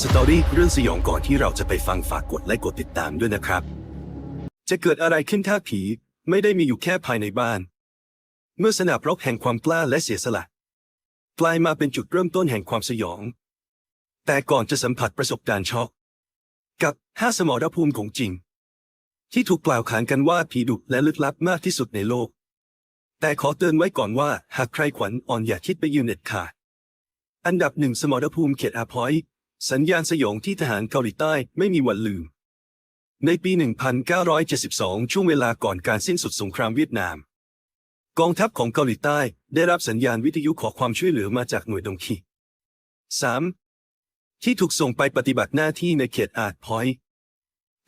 สตอรี่เรื่องสยองก่อนที่เราจะไปฟังฝากกดและกดติดตามด้วยนะครับ จะเกิดอะไรขึ้นถ้าผีไม่ได้มีอยู่แค่ภายในบ้าน เมื่อสนามรบแห่งความกล้าและเสียสละกลายมาเป็นจุดเริ่มต้นแห่งความสยอง แต่ก่อนจะสัมผัสประสบการณ์ช็อก กับห้าสมรภูมิของจริง ที่ถูกกล่าวขานกันว่าผีดุและลึกลับมากที่สุดในโลก แต่ขอเตือนไว้ก่อนว่าหากใครขวัญอ่อนอย่าคิดไปยืนเด็ดขาดอันดับหนึ่งสมรภูมิเขตอาพอย สัญญาณสยองที่ทหารเกาหลีใต้ไม่มีวันลืม ในปี 1972 ช่วงเวลาก่อนการสิ้นสุดสงครามเวียดนาม กองทัพของเกาหลีใต้ได้รับสัญญาณวิทยุขอความช่วยเหลือมาจากหน่วยดงคี 3. ที่ถูกส่งไปปฏิบัติหน้าที่ในเขตอาดพอยต์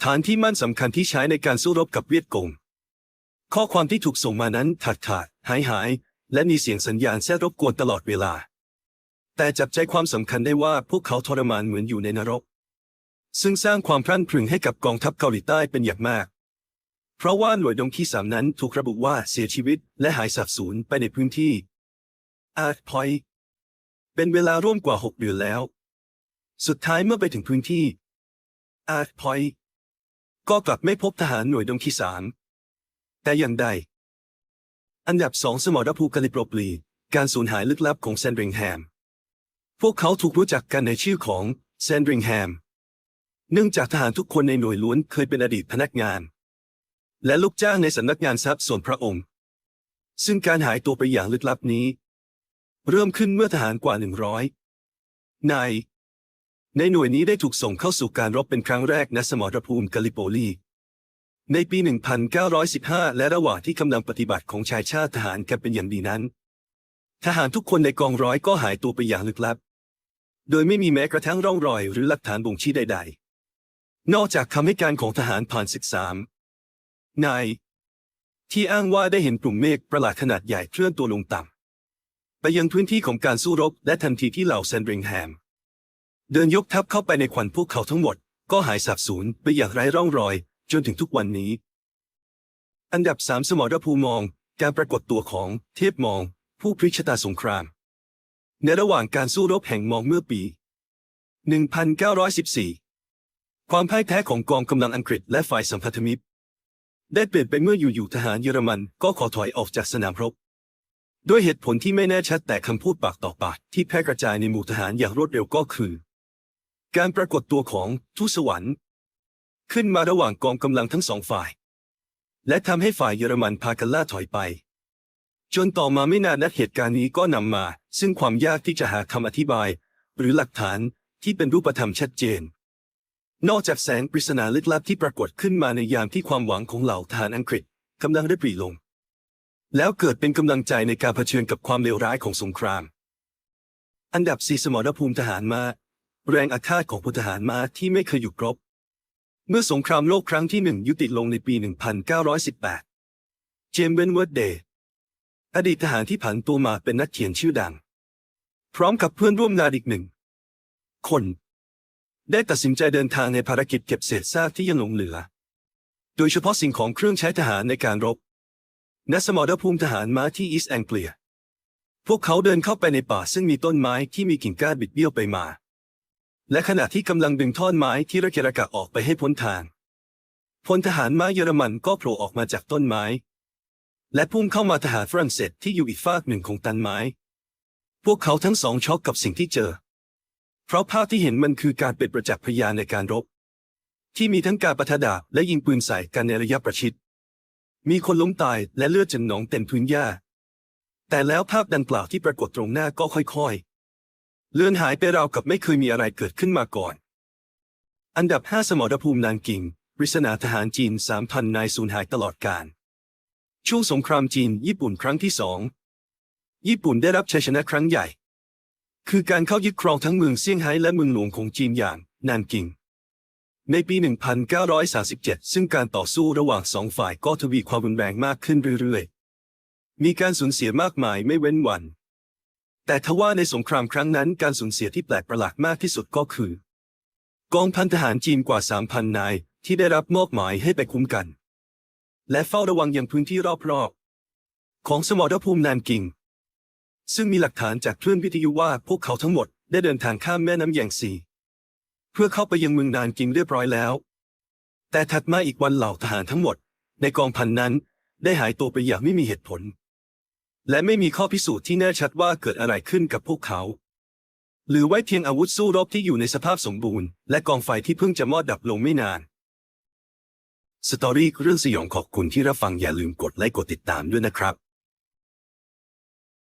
ฐานที่มั่นสำคัญที่ใช้ในการสู้รบกับเวียดกง ข้อความที่ถูกส่งมานั้นขาดขาดหายหาย และมีเสียงสัญญาณแทรกรบกวนตลอดเวลา แต่จับใจความสำคัญได้ว่าพวกเขาทรมานเหมือนอยู่ในนรก ซึ่งสร้างความพรั่นพรึงให้กับกองทัพเกาหลีใต้เป็นอย่างมาก เพราะว่าหน่วยดงที่สามนั้นถูกระบุว่าเสียชีวิตและหายสาบสูญไปในพื้นที่อาร์ตพอยต์เป็นเวลาร่วมกว่า6เดือนแล้ว สุดท้ายเมื่อไปถึงพื้นที่อาร์ตพอยต์ก็กลับไม่พบทหารหน่วยดงที่สามแต่อย่างใด อันดับสองสมรภูกาลิโปรปลี การสูญหายลึกลับของแซนดริงแฮม พวกเขาถูกรู้จักกันในชื่อของแซนดริงแฮม เนื่องจากทหารทุกคนในหน่วยล้วนเคยเป็นอดีตพนักงาน และลูกจ้างในสำนักงานทรัพย์ส่วนพระองค์ ซึ่งการหายตัวไปอย่างลึกลับนี้ เริ่มขึ้นเมื่อทหารกว่าหนึ่งร้อยนายในหน่วยนี้ได้ถูกส่งเข้าสู่การรบเป็นครั้งแรกณสมรภูมิกาลิโปลี ในปี 1915 และระหว่างที่กำลังปฏิบัติของชายชาติทหารกันเป็นอย่างดีนั้น ทหารทุกคนในกองร้อยก็หายตัวไปอย่างลึกลับ โดยไม่มีแม้กระทั่งร่องรอยหรือหลักฐานบ่งชี้ใด ๆ นอกจากคำให้การของทหารผ่านศึกษามนายที่อ้างว่าได้เห็นกลุ่มเมฆประหลาดขนาดใหญ่เคลื่อนตัวลงต่ำไปยังพื้นที่ของการสู้รบและทันทีที่เหล่าเซนเริงแฮม เดินยกทัพเข้าไปในควันพวกเขาทั้งหมด ก็หายสาบสูญไปอย่างไร้ร่องรอย จนถึงทุกวันนี้ อันดับสามสมรภูมิมอง การปรากฏตัวของเทพมอง ผู้พลิกชะตาสงคราม ในระหว่างการสู้รบแห่งมองเมื่อปี 1914 ความพ่ายแพ้ของกองกำลังอังกฤษและฝ่ายสัมพันธมิตร ได้เปลี่ยนไปเมื่ออยู่ๆทหารเยอรมันก็ขอถอยออกจากสนามรบ ด้วยเหตุผลที่ไม่แน่ชัดแต่คำพูดปากต่อปากที่แพร่กระจายในหมู่ทหารอย่างรวดเร็วก็คือ การปรากฏตัวของทูตสวรรค์ ขึ้นมาระหว่างกองกำลังทั้งสองฝ่าย และทำให้ฝ่ายเยอรมันพากันล่าถอยไป จนต่อมาไม่นานนักเหตุการณ์นี้ก็นำมา ซึ่งความยากที่จะหาคำอธิบาย หรือหลักฐานที่เป็นรูปธรรมชัดเจน นอกจากแสงปริศนาลึกลับที่ปรากฏขึ้นมาในยามที่ความหวังของเหล่าทหารอังกฤษกำลังได้ปรีลง แล้วเกิดเป็นกำลังใจในการเผชิญกับความเลวร้ายของสงคราม อันดับสี่สมรภูมิทหารมาแรงอาฆาตของพลทหารมาที่ไม่เคยอยู่ครบ เมื่อสงครามโลกครั้งที่หนึ่งยุติลงในปี 1918 เจมส์เวนเวิร์ดเดย์ อดีตทหารที่ผันตัวมาเป็นนักเขียนชื่อดัง พร้อมกับเพื่อนร่วมงานอีกหนึ่ง คน ได้ตัดสินใจเดินทางในภารกิจเก็บเศษซากที่ยังหลงเหลือ โดยเฉพาะสิ่งของเครื่องใช้ทหารในการรบณสมรภูมิทหารม้าที่อีสต์แองเกลีย พวกเขาเดินเข้าไปในป่าซึ่งมีต้นไม้ที่มีกิ่งก้านบิดเบี้ยวไปมา และขณะที่กำลังดึงท่อนไม้ที่ระเกะระกะออกไปให้พ้นทางพลทหารม้าเยอรมันก็โผล่ออกมาจากต้นไม้ และพุ่งเข้ามาทหารฝรั่งเศสที่อยู่อีกฝากหนึ่งของตันไม้ พวกเขาทั้งสองช็อกกับสิ่งที่เจอ เพราะภาพที่เห็นมันคือการเป็นประจักษ์พยานในการรบ ที่มีทั้งการปะทะดาบและยิงปืนใส่กันในระยะประชิด มีคนล้มตายและเลือดจนหนองเต็มพื้นหญ้า แต่แล้วภาพดังกล่าวที่ปรากฏตรงหน้าก็ค่อยๆ เลือนหายไปราวกับไม่เคยมีอะไรเกิดขึ้นมาก่อน อันดับ 5 สมรภูมินานกิงปริศนาทหารจีน 3,000 นายสูญหายตลอดกาล ช่วงสงครามจีนญี่ปุ่นครั้งที่สอง ญี่ปุ่นได้รับชัยชนะครั้งใหญ่ คือการเข้ายึดครองทั้งเมืองเซี่ยงไฮ้และเมืองหลวงของจีนอย่างนานกิง ในปี 1937 ซึ่งการต่อสู้ระหว่างสองฝ่ายก็ทวีความรุนแรงมากขึ้นเรื่อยๆ มีการสูญเสียมากมายไม่เว้นวัน แต่ทว่าในสงครามครั้งนั้นการสูญเสียที่แปลกประหลาดมากที่สุดก็คือ กองพันทหารจีนกว่า 3,000 นายที่ได้รับมอบหมายให้ไปคุ้มกัน และเฝ้าระวังอยังพื้นที่รอบๆ ของสมรภูมินานกิง ซึ่งมีหลักฐานจากคลื่นวิทยุว่าพวกเขาทั้งหมดได้เดินทางข้ามแม่น้ำแยงซีเพื่อเข้าไปยังเมืองนานกิงเรียบร้อยแล้ว แต่ถัดมาอีกวันเหล่าทหารทั้งหมด ในกองพันนั้นได้หายตัวไปอย่างไม่มีเหตุผล และไม่มีข้อพิสูจน์ที่แน่ชัดว่าเกิดอะไรขึ้นกับพวกเขา หรือไว้เพียงอาวุธสู้รบที่อยู่ในสภาพสมบูรณ์และกองไฟที่เพิ่งจะมอดดับลงไม่นาน สตอรี่เรื่องสยองขอบคุณที่รับฟังอย่าลืมกดไลค์กดติดตามด้วยนะครับ